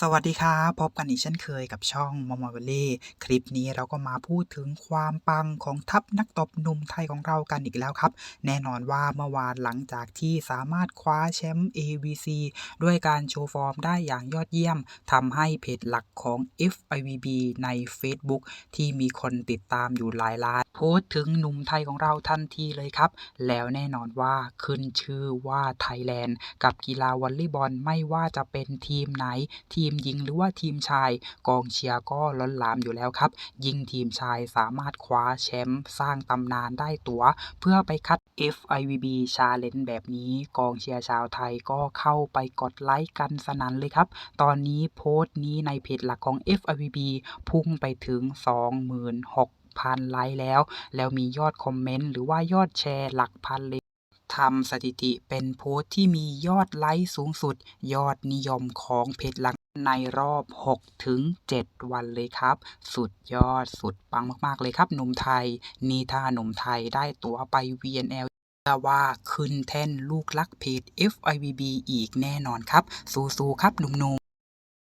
สวัสดีครับพบกันอีกเช่นเคยกับช่อง Momo Valley คลิปนี้เราก็มาพูดถึงความปังของทัพนักตบหนุ่มไทยของเรากันอีกแล้วครับ แน่นอนว่าเมื่อวานหลังจากที่สามารถคว้าแชมป์ AVC ด้วยการโชว์ฟอร์มได้อย่างยอดเยี่ยมทำให้เพจหลักของ FIVB ใน Facebook ที่มีคนติดตามอยู่หลายล้านโพสต์ถึงหนุ่มไทยของเราทันทีเลยครับ แล้วแน่นอนว่าขึ้นชื่อว่าไทยแลนด์กับกีฬาวอลเลย์บอลไม่ว่าจะเป็นทีมไหนที่ีมหญิงหรือว่าทีมชายกองเชียร์ก็ล้นหลามอยู่แล้วครับ ยิ่งทีมชายสามารถคว้าแชมป์สร้างตำนานได้ตัวเพื่อไปคัด FIVB Challenge แบบนี้ กองเชียร์ชาวไทยก็เข้าไปกดไลค์กันสนันเลยครับ ตอนนี้โพสต์นี้ในเพจหลักของ FIVB พุ่งไปถึง 26,000 ไลค์แล้ว แล้วมียอดคอมเมนต์หรือว่ายอดแชร์หลักพันเลยทำสถิติเป็นโพสต์ที่มียอดไลค์สูงสุด ยอดนิยมของเพจหลัก ในรอบ 6 ถึง 7 วันเลยครับ สุดยอดสุดปังมาก ๆ เลยครับหนุ่มไทย นี่ถ้าหนุ่มไทยได้ตั๋วไป VNL เชื่อว่าขึ้นแท่นลูกลักเพจ FIVB อีกแน่นอนครับ สู้ๆครับหนุ่ม